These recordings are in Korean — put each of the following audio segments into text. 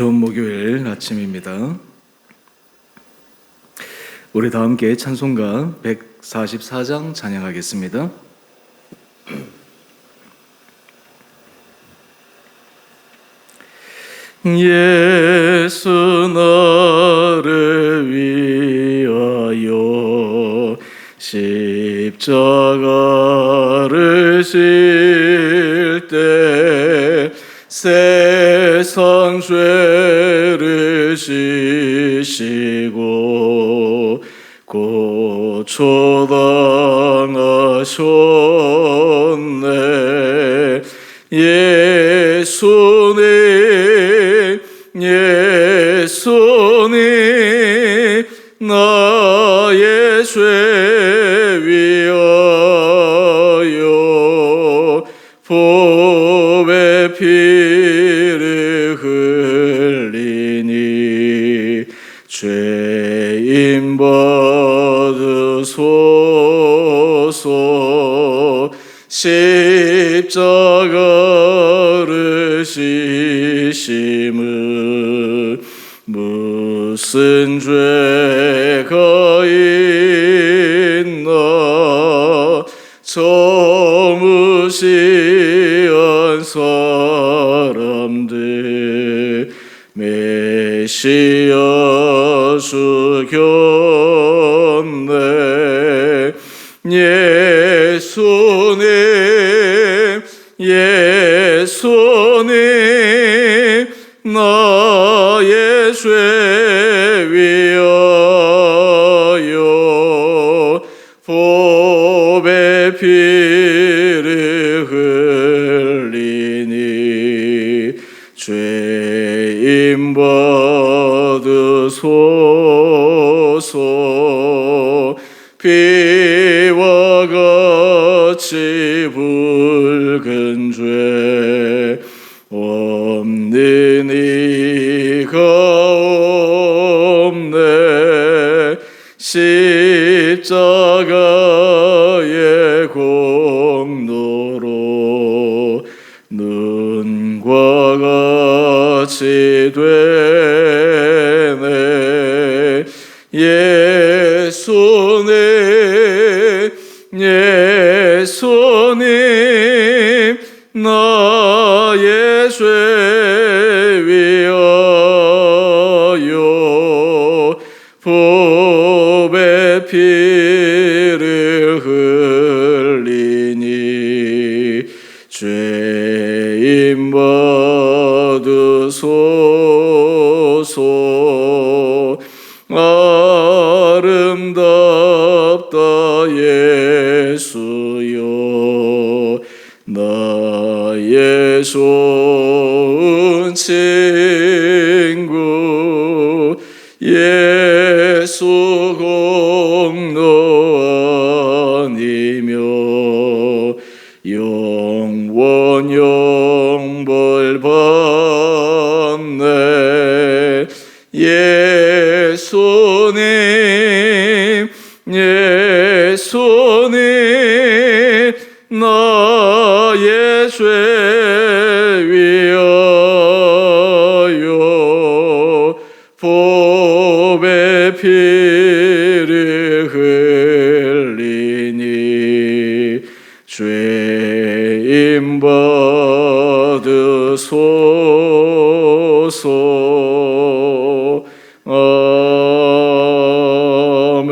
좋은 목요일 아침입니다. 우리 다 함께 찬송가 144장 찬양하겠습니다. 예수 나를 위하여 십자가를 질때 세상 죄 고 받으소서 십자가를 지심을 무슨 죄가 있나? 저 무시한 사람들 메시 법의 예수님 예수님 예수 공로 아니며 영원 영벌 받네. 예수님 예수님 나의 죄 피를 흘리니 죄인 받으소서 아멘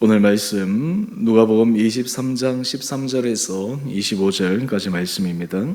오늘 말씀 누가복음 23장 13절에서 25절까지 말씀입니다.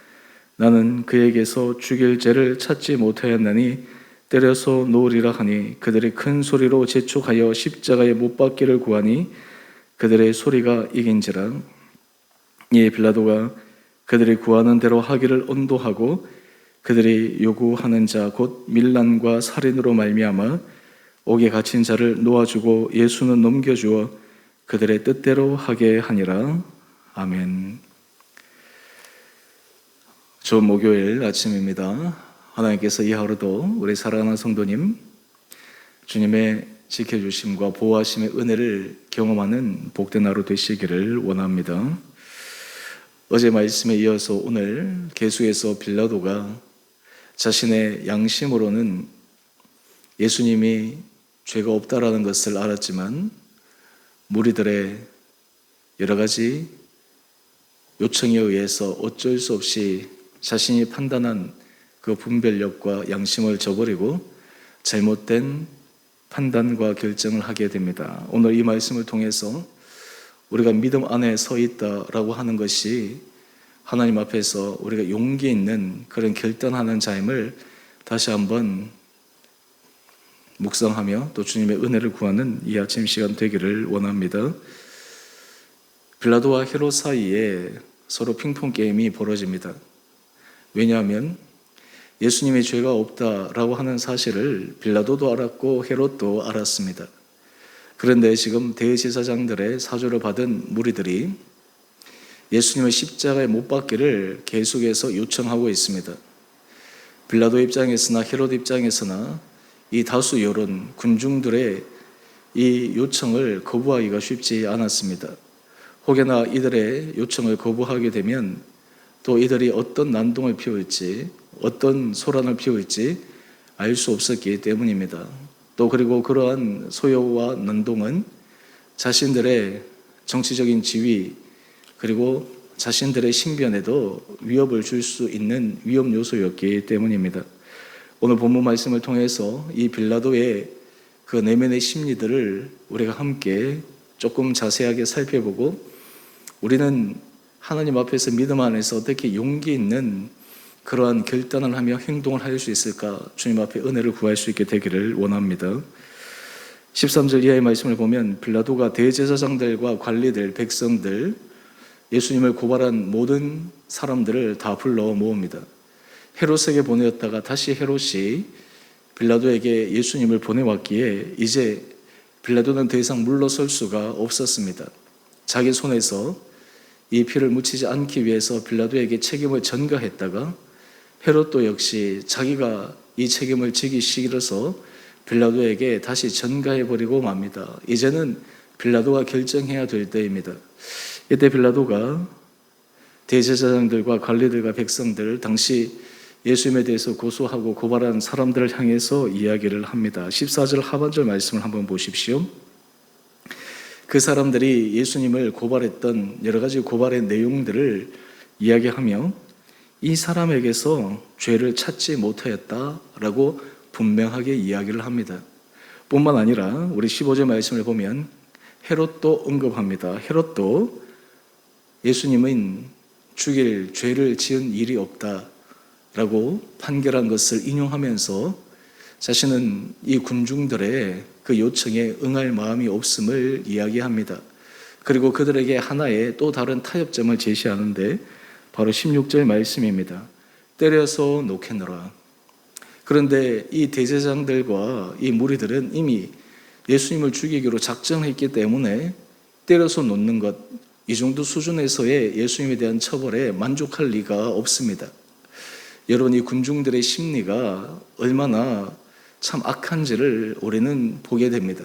나는 그에게서 죽일 죄를 찾지 못하였나니 때려서 놓으리라 하니 그들이 큰 소리로 재촉하여 십자가에 못 박기를 구하니 그들의 소리가 이긴지라 이에 빌라도가 그들이 구하는 대로 하기를 언도하고 그들이 요구하는 자 곧 밀란과 살인으로 말미암아 옥에 갇힌 자를 놓아주고 예수는 넘겨주어 그들의 뜻대로 하게 하니라 아멘. 좋은 목요일 아침입니다. 하나님께서 이 하루도 우리 사랑하는 성도님 주님의 지켜주심과 보호하심의 은혜를 경험하는 복된 하루 되시기를 원합니다. 어제 말씀에 이어서 오늘 계수에서 빌라도가 자신의 양심으로는 예수님이 죄가 없다라는 것을 알았지만 무리들의 여러 가지 요청에 의해서 어쩔 수 없이 자신이 판단한 그 분별력과 양심을 저버리고 잘못된 판단과 결정을 하게 됩니다. 오늘 이 말씀을 통해서 우리가 믿음 안에 서 있다라고 하는 것이 하나님 앞에서 우리가 용기 있는 그런 결단하는 자임을 다시 한번 묵상하며 또 주님의 은혜를 구하는 이 아침 시간 되기를 원합니다. 빌라도와 헤롯 사이에 서로 핑퐁 게임이 벌어집니다. 왜냐하면 예수님의 죄가 없다라고 하는 사실을 빌라도도 알았고 헤롯도 알았습니다. 그런데 지금 대제사장들의 사조를 받은 무리들이 예수님의 십자가에 못 박기를 계속해서 요청하고 있습니다. 빌라도 입장에서나 헤롯 입장에서나 이 다수 여론 군중들의 이 요청을 거부하기가 쉽지 않았습니다. 혹여나 이들의 요청을 거부하게 되면 또 이들이 어떤 난동을 피울지 어떤 소란을 피울지 알 수 없었기 때문입니다. 또 그리고 그러한 소요와 난동은 자신들의 정치적인 지위 그리고 자신들의 신변에도 위협을 줄 수 있는 위험 요소였기 때문입니다. 오늘 본문 말씀을 통해서 이 빌라도의 그 내면의 심리들을 우리가 함께 조금 자세하게 살펴보고 우리는 하나님 앞에서 믿음 안에서 어떻게 용기 있는 그러한 결단을 하며 행동을 할 수 있을까 주님 앞에 은혜를 구할 수 있게 되기를 원합니다. 13절 이하의 말씀을 보면 빌라도가 대제사장들과 관리들, 백성들, 예수님을 고발한 모든 사람들을 다 불러 모읍니다. 헤롯에게 보내었다가 다시 헤롯이 빌라도에게 예수님을 보내왔기에 이제 빌라도는 더 이상 물러설 수가 없었습니다. 자기 손에서 이 피를 묻히지 않기 위해서 빌라도에게 책임을 전가했다가 헤롯도 역시 자기가 이 책임을 지기 싫어서 빌라도에게 다시 전가해 버리고 맙니다. 이제는 빌라도가 결정해야 될 때입니다. 이때 빌라도가 대제사장들과 관리들과 백성들 당시 예수님에 대해서 고소하고 고발한 사람들을 향해서 이야기를 합니다. 14절 하반절 말씀을 한번 보십시오. 그 사람들이 예수님을 고발했던 여러 가지 고발의 내용들을 이야기하며 이 사람에게서 죄를 찾지 못하였다라고 분명하게 이야기를 합니다. 뿐만 아니라 우리 15절 말씀을 보면 헤롯도 언급합니다. 헤롯도 예수님은 죽일 죄를 지은 일이 없다라고 판결한 것을 인용하면서 자신은 이 군중들의 그 요청에 응할 마음이 없음을 이야기합니다. 그리고 그들에게 하나의 또 다른 타협점을 제시하는데 바로 16절 말씀입니다. 때려서 놓겠노라. 그런데 이 대제장들과 이 무리들은 이미 예수님을 죽이기로 작정했기 때문에 때려서 놓는 것, 이 정도 수준에서의 예수님에 대한 처벌에 만족할 리가 없습니다. 여러분, 이 군중들의 심리가 얼마나 참 악한지를 우리는 보게 됩니다.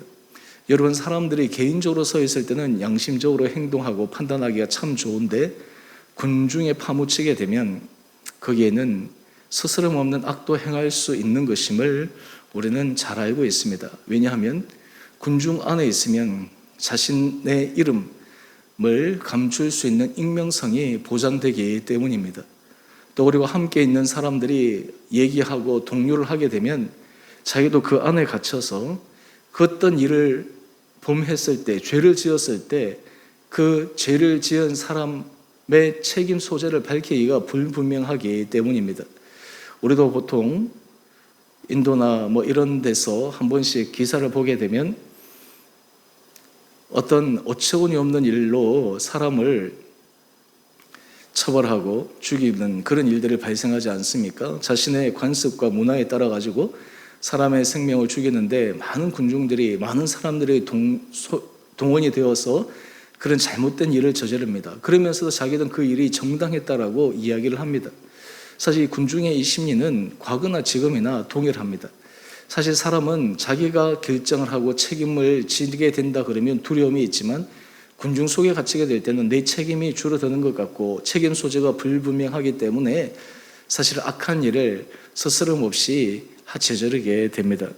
여러분, 사람들이 개인적으로 서 있을 때는 양심적으로 행동하고 판단하기가 참 좋은데 군중에 파묻히게 되면 거기에는 스스럼 없는 악도 행할 수 있는 것임을 우리는 잘 알고 있습니다. 왜냐하면 군중 안에 있으면 자신의 이름 감출 수 있는 익명성이 보장되기 때문입니다. 또 그리고 함께 있는 사람들이 얘기하고 동료를 하게 되면 자기도 그 안에 갇혀서 그 어떤 일을 범했을 때, 죄를 지었을 때 그 죄를 지은 사람의 책임 소재를 밝히기가 불분명하기 때문입니다. 우리도 보통 인도나 뭐 이런 데서 한 번씩 기사를 보게 되면 어떤 어처구니 없는 일로 사람을 처벌하고 죽이는 그런 일들이 발생하지 않습니까? 자신의 관습과 문화에 따라 가지고 사람의 생명을 죽이는데 많은 군중들이 많은 사람들이 동, 소, 동원이 되어서 그런 잘못된 일을 저지릅니다. 그러면서도 자기는 그 일이 정당했다라고 이야기를 합니다. 사실 이 군중의 이 심리는 과거나 지금이나 동일합니다. 사실 사람은 자기가 결정을 하고 책임을 지게 된다 그러면 두려움이 있지만 군중 속에 갇히게 될 때는 내 책임이 줄어드는 것 같고 책임 소재가 불분명하기 때문에 사실 악한 일을 스스럼 없이 저지르게 됩니다.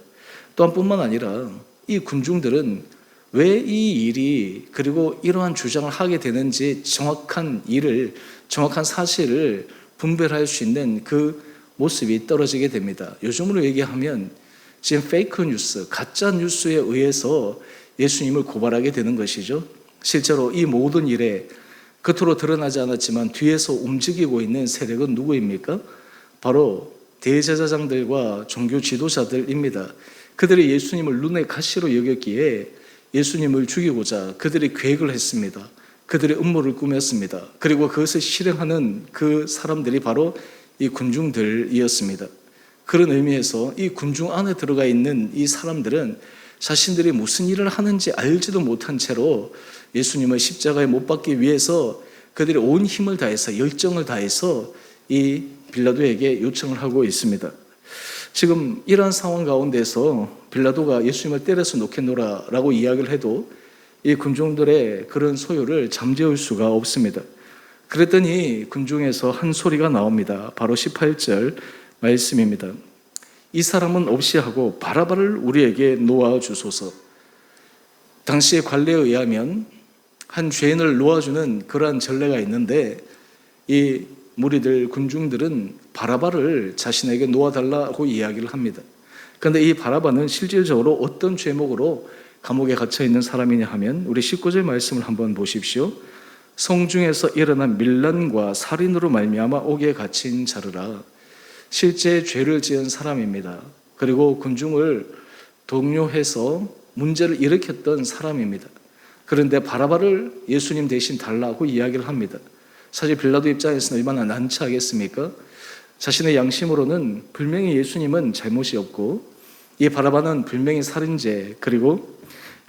또한 뿐만 아니라 이 군중들은 왜 이 일이 그리고 이러한 주장을 하게 되는지 정확한 일을 정확한 사실을 분별할 수 있는 그 모습이 떨어지게 됩니다. 요즘으로 얘기하면 지금 페이크 뉴스, 가짜 뉴스에 의해서 예수님을 고발하게 되는 것이죠. 실제로 이 모든 일에 겉으로 드러나지 않았지만 뒤에서 움직이고 있는 세력은 누구입니까? 바로 대제사장들과 종교 지도자들입니다. 그들이 예수님을 눈의 가시로 여겼기에 예수님을 죽이고자 그들이 계획을 했습니다. 그들의 음모를 꾸몄습니다. 그리고 그것을 실행하는 그 사람들이 바로 이 군중들이었습니다. 그런 의미에서 이 군중 안에 들어가 있는 이 사람들은 자신들이 무슨 일을 하는지 알지도 못한 채로 예수님을 십자가에 못 박기 위해서 그들이 온 힘을 다해서 열정을 다해서 이 빌라도에게 요청을 하고 있습니다. 지금 이러한 상황 가운데서 빌라도가 예수님을 때려서 놓겠노라라고 이야기를 해도 이 군중들의 그런 소요를 잠재울 수가 없습니다. 그랬더니 군중에서 한 소리가 나옵니다. 바로 18절 말씀입니다. 이 사람은 없이 하고 바라바를 우리에게 놓아 주소서. 당시의 관례에 의하면 한 죄인을 놓아주는 그러한 전례가 있는데 이 무리들 군중들은 바라바를 자신에게 놓아달라고 이야기를 합니다. 그런데 이 바라바는 실질적으로 어떤 죄목으로 감옥에 갇혀 있는 사람이냐 하면 우리 19절 말씀을 한번 보십시오. 성중에서 일어난 밀란과 살인으로 말미암아 옥에 갇힌 자르라. 실제 죄를 지은 사람입니다. 그리고 군중을 동요해서 문제를 일으켰던 사람입니다. 그런데 바라바를 예수님 대신 달라고 이야기를 합니다. 사실 빌라도 입장에서는 얼마나 난처하겠습니까? 자신의 양심으로는 분명히 예수님은 잘못이 없고 이 바라바는 분명히 살인죄 그리고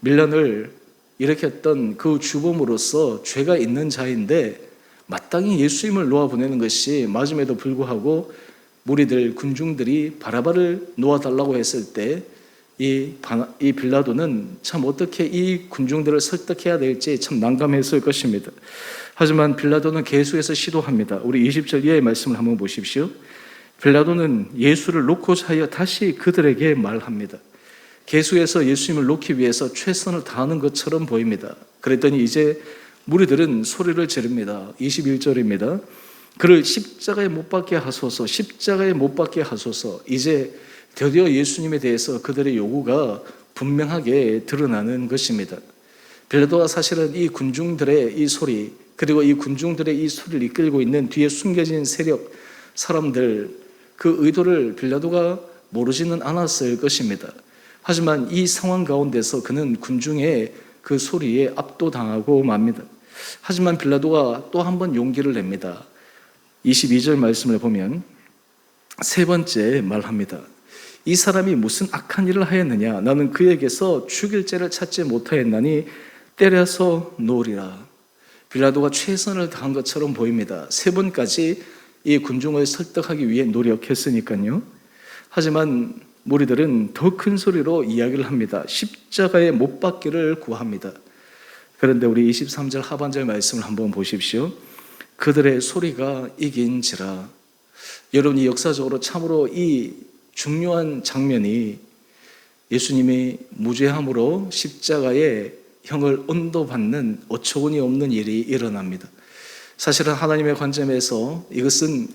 밀란을 일으켰던 그 주범으로서 죄가 있는 자인데 마땅히 예수님을 놓아 보내는 것이 맞음에도 불구하고 무리들 군중들이 바라바를 놓아달라고 했을 때 이이 빌라도는 참 어떻게 이 군중들을 설득해야 될지 참 난감했을 것입니다. 하지만 빌라도는 계속해서 시도합니다. 우리 20절 이하의 말씀을 한번 보십시오. 빌라도는 예수를 놓고자 하여 다시 그들에게 말합니다. 계속해서 예수님을 놓기 위해서 최선을 다하는 것처럼 보입니다. 그랬더니 이제 무리들은 소리를 지릅니다. 21절입니다. 그를 십자가에 못 박게 하소서, 십자가에 못 박게 하소서. 이제 드디어 예수님에 대해서 그들의 요구가 분명하게 드러나는 것입니다. 빌라도가 사실은 이 군중들의 이 소리, 그리고 이 군중들의 이 소리를 이끌고 있는 뒤에 숨겨진 세력, 사람들, 그 의도를 빌라도가 모르지는 않았을 것입니다. 하지만 이 상황 가운데서 그는 군중의 그 소리에 압도당하고 맙니다. 하지만 빌라도가 또 한 번 용기를 냅니다. 22절 말씀을 보면 세 번째 말합니다. 이 사람이 무슨 악한 일을 하였느냐? 나는 그에게서 죽일 죄를 찾지 못하였나니 때려서 놓으리라. 빌라도가 최선을 다한 것처럼 보입니다. 세 번까지 이 군중을 설득하기 위해 노력했으니까요. 하지만 무리들은 더 큰 소리로 이야기를 합니다. 십자가에 못 박기를 구합니다. 그런데 우리 23절 하반절 말씀을 한번 보십시오. 그들의 소리가 이긴지라. 여러분이 역사적으로 참으로 이 중요한 장면이 예수님이 무죄함으로 십자가에 형을 언도받는 어처구니 없는 일이 일어납니다. 사실은 하나님의 관점에서 이것은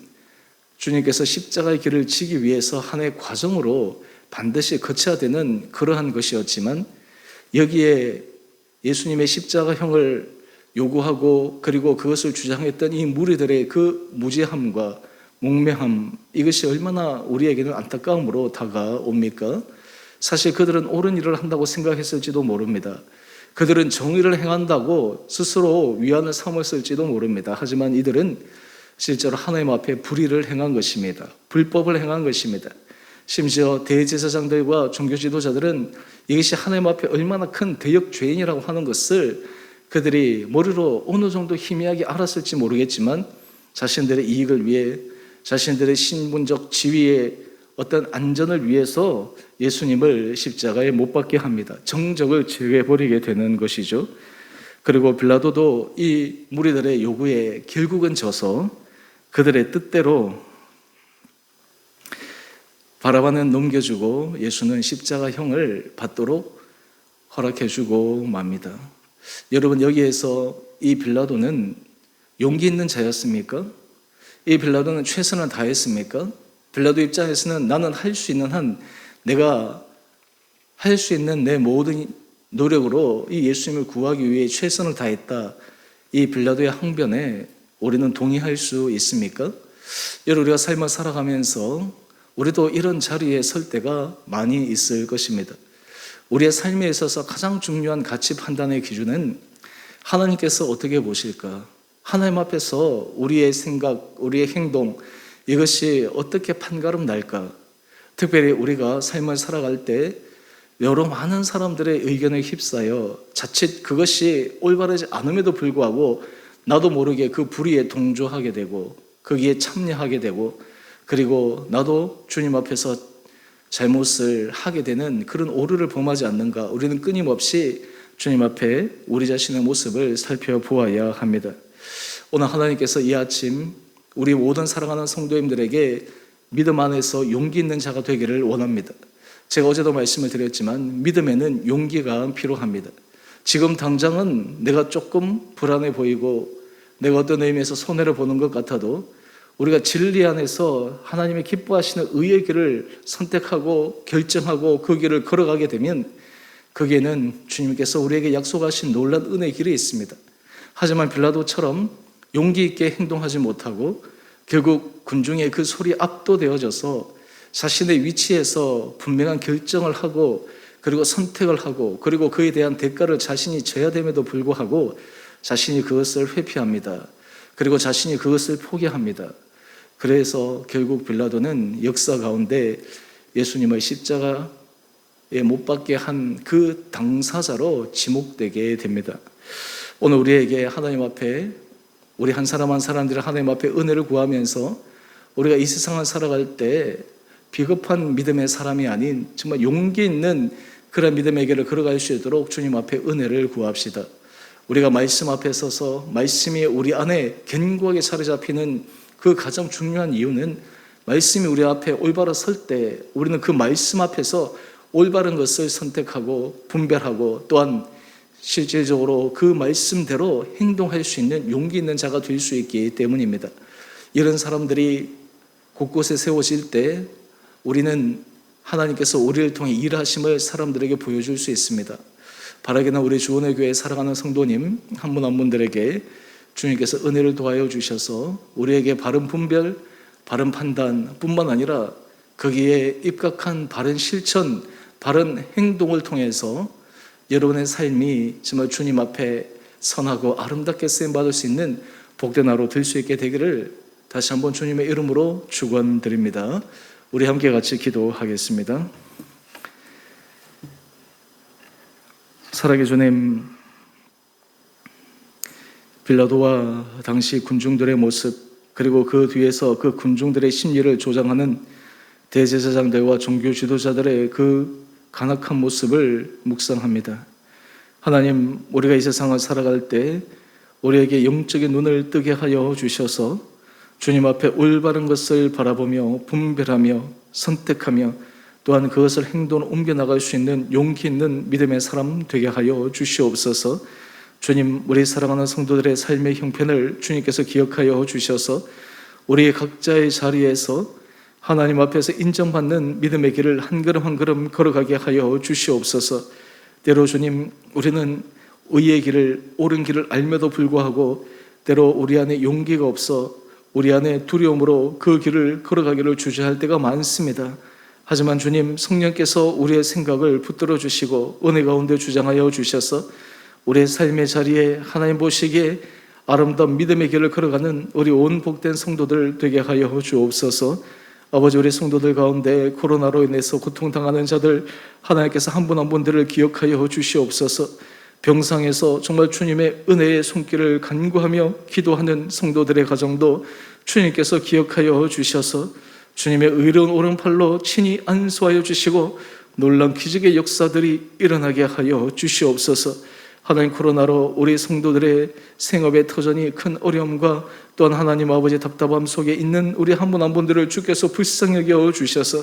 주님께서 십자가의 길을 지기 위해서 하나의 과정으로 반드시 거쳐야 되는 그러한 것이었지만 여기에 예수님의 십자가형을 요구하고 그리고 그것을 주장했던 이 무리들의 그 무지함과 몽매함 이것이 얼마나 우리에게는 안타까움으로 다가옵니까? 사실 그들은 옳은 일을 한다고 생각했을지도 모릅니다. 그들은 정의를 행한다고 스스로 위안을 삼았을지도 모릅니다. 하지만 이들은 실제로 하나님 앞에 불의를 행한 것입니다. 불법을 행한 것입니다. 심지어 대제사장들과 종교 지도자들은 이것이 하나님 앞에 얼마나 큰 대역 죄인이라고 하는 것을 그들이 머리로 어느 정도 희미하게 알았을지 모르겠지만 자신들의 이익을 위해 자신들의 신분적 지위의 어떤 안전을 위해서 예수님을 십자가에 못 박게 합니다. 정적을 제외해버리게 되는 것이죠. 그리고 빌라도도 이 무리들의 요구에 결국은 져서 그들의 뜻대로 바라바는 넘겨주고 예수는 십자가형을 받도록 허락해주고 맙니다. 여러분 여기에서 이 빌라도는 용기 있는 자였습니까? 이 빌라도는 최선을 다했습니까? 빌라도 입장에서는 나는 할 수 있는 한 내가 할 수 있는 내 모든 노력으로 이 예수님을 구하기 위해 최선을 다했다. 이 빌라도의 항변에 우리는 동의할 수 있습니까? 여러분 우리가 삶을 살아가면서 우리도 이런 자리에 설 때가 많이 있을 것입니다. 우리의 삶에 있어서 가장 중요한 가치 판단의 기준은 하나님께서 어떻게 보실까? 하나님 앞에서 우리의 생각, 우리의 행동, 이것이 어떻게 판가름 날까? 특별히 우리가 삶을 살아갈 때 여러 많은 사람들의 의견에 휩싸여 자칫 그것이 올바르지 않음에도 불구하고 나도 모르게 그 불의에 동조하게 되고 거기에 참여하게 되고 그리고 나도 주님 앞에서 잘못을 하게 되는 그런 오류를 범하지 않는가 우리는 끊임없이 주님 앞에 우리 자신의 모습을 살펴보아야 합니다. 오늘 하나님께서 이 아침 우리 모든 사랑하는 성도님들에게 믿음 안에서 용기 있는 자가 되기를 원합니다. 제가 어제도 말씀을 드렸지만 믿음에는 용기가 필요합니다. 지금 당장은 내가 조금 불안해 보이고 내가 어떤 의미에서 손해를 보는 것 같아도 우리가 진리 안에서 하나님의 기뻐하시는 의의 길을 선택하고 결정하고 그 길을 걸어가게 되면 거기에는 주님께서 우리에게 약속하신 놀란 은혜의 길이 있습니다. 하지만 빌라도처럼 용기 있게 행동하지 못하고 결국 군중의 그 소리에 압도되어져서 자신의 위치에서 분명한 결정을 하고 그리고 선택을 하고 그리고 그에 대한 대가를 자신이 져야 됨에도 불구하고 자신이 그것을 회피합니다. 그리고 자신이 그것을 포기합니다. 그래서 결국 빌라도는 역사 가운데 예수님을 십자가에 못 박게 한 그 당사자로 지목되게 됩니다. 오늘 우리에게 하나님 앞에 우리 한 사람 한 사람들이 하나님 앞에 은혜를 구하면서 우리가 이 세상을 살아갈 때 비겁한 믿음의 사람이 아닌 정말 용기 있는 그런 믿음의 길을 걸어갈 수 있도록 주님 앞에 은혜를 구합시다. 우리가 말씀 앞에 서서 말씀이 우리 안에 견고하게 사로잡히는 그 가장 중요한 이유는 말씀이 우리 앞에 올바로 설 때 우리는 그 말씀 앞에서 올바른 것을 선택하고 분별하고 또한 실질적으로 그 말씀대로 행동할 수 있는 용기 있는 자가 될 수 있기 때문입니다. 이런 사람들이 곳곳에 세워질 때 우리는 하나님께서 우리를 통해 일하심을 사람들에게 보여줄 수 있습니다. 바라기나 우리 주원의 교회 사랑하는 성도님 한 분 한 분들에게 주님께서 은혜를 도하여 주셔서 우리에게 바른 분별, 바른 판단뿐만 아니라 거기에 입각한 바른 실천, 바른 행동을 통해서 여러분의 삶이 정말 주님 앞에 선하고 아름답게 쓰임 받을 수 있는 복된 하루 될 수 있게 되기를 다시 한번 주님의 이름으로 축원드립니다. 우리 함께 같이 기도하겠습니다. 살아계 주님, 빌라도와 당시 군중들의 모습 그리고 그 뒤에서 그 군중들의 심리를 조장하는 대제사장들과 종교 지도자들의 그 간악한 모습을 묵상합니다. 하나님, 우리가 이 세상을 살아갈 때 우리에게 영적인 눈을 뜨게 하여 주셔서 주님 앞에 올바른 것을 바라보며 분별하며 선택하며 또한 그것을 행동으로 옮겨 나갈 수 있는 용기 있는 믿음의 사람 되게 하여 주시옵소서. 주님, 우리 사랑하는 성도들의 삶의 형편을 주님께서 기억하여 주셔서 우리 각자의 자리에서 하나님 앞에서 인정받는 믿음의 길을 한 걸음 한 걸음 걸어가게 하여 주시옵소서. 때로 주님, 우리는 의의 길을 옳은 길을 알며도 불구하고 때로 우리 안에 용기가 없어 우리 안에 두려움으로 그 길을 걸어가기를 주저할 때가 많습니다. 하지만 주님 성령께서 우리의 생각을 붙들어 주시고 은혜 가운데 주장하여 주셔서 우리의 삶의 자리에 하나님 보시기에 아름다운 믿음의 길을 걸어가는 우리 온 복된 성도들 되게 하여 주옵소서. 아버지 우리 성도들 가운데 코로나로 인해서 고통당하는 자들 하나님께서 한 분 한 분들을 기억하여 주시옵소서. 병상에서 정말 주님의 은혜의 손길을 간구하며 기도하는 성도들의 가정도 주님께서 기억하여 주셔서 주님의 의로운 오른팔로 친히 안수하여 주시고 놀란 기적의 역사들이 일어나게 하여 주시옵소서. 하나님 코로나로 우리 성도들의 생업의 터전이 큰 어려움과 또한 하나님 아버지 답답함 속에 있는 우리 한 분 한 분들을 주께서 불쌍히 여겨 주셔서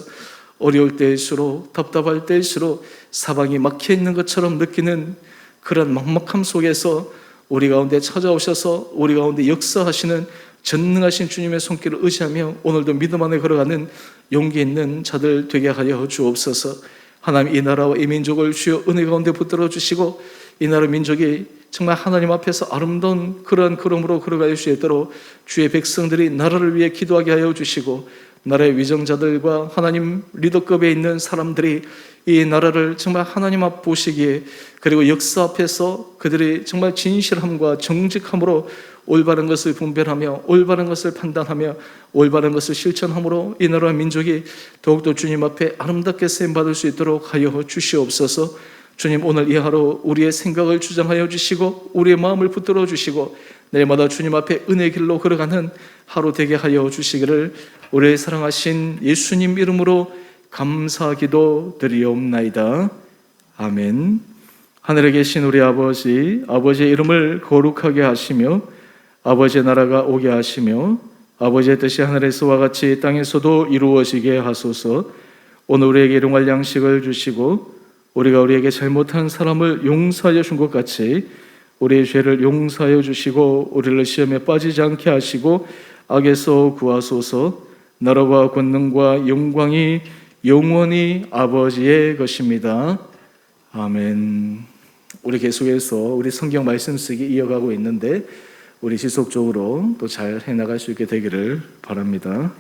어려울 때일수록 답답할 때일수록 사방이 막혀 있는 것처럼 느끼는 그런 막막함 속에서 우리 가운데 찾아오셔서 우리 가운데 역사하시는 전능하신 주님의 손길을 의지하며 오늘도 믿음 안에 걸어가는 용기 있는 자들 되게 하여 주옵소서. 하나님 이 나라와 이 민족을 주여 은혜 가운데 붙들어 주시고 이 나라 민족이 정말 하나님 앞에서 아름다운 그러한 걸음으로 걸어갈 수 있도록 주의 백성들이 나라를 위해 기도하게 하여 주시고 나라의 위정자들과 하나님 리더급에 있는 사람들이 이 나라를 정말 하나님 앞 보시기에 그리고 역사 앞에서 그들이 정말 진실함과 정직함으로 올바른 것을 분별하며 올바른 것을 판단하며 올바른 것을 실천함으로 이 나라 민족이 더욱더 주님 앞에 아름답게 쓰임 받을 수 있도록 하여 주시옵소서. 주님 오늘 이 하루 우리의 생각을 주장하여 주시고 우리의 마음을 붙들어 주시고 내일마다 주님 앞에 은혜 길로 걸어가는 하루 되게 하여 주시기를 우리의 사랑하신 예수님 이름으로 감사기도 드리옵나이다. 아멘. 하늘에 계신 우리 아버지, 아버지의 이름을 거룩하게 하시며 아버지의 나라가 오게 하시며 아버지의 뜻이 하늘에서와 같이 땅에서도 이루어지게 하소서. 오늘 우리에게 일용할 양식을 주시고 우리가 우리에게 잘못한 사람을 용서하여 준 것 같이 우리의 죄를 용서하여 주시고 우리를 시험에 빠지지 않게 하시고 악에서 구하소서. 나라와 권능과 영광이 영원히 아버지의 것입니다. 아멘. 우리 계속해서 우리 성경 말씀 쓰기 이어가고 있는데 우리 지속적으로 또 잘 해나갈 수 있게 되기를 바랍니다.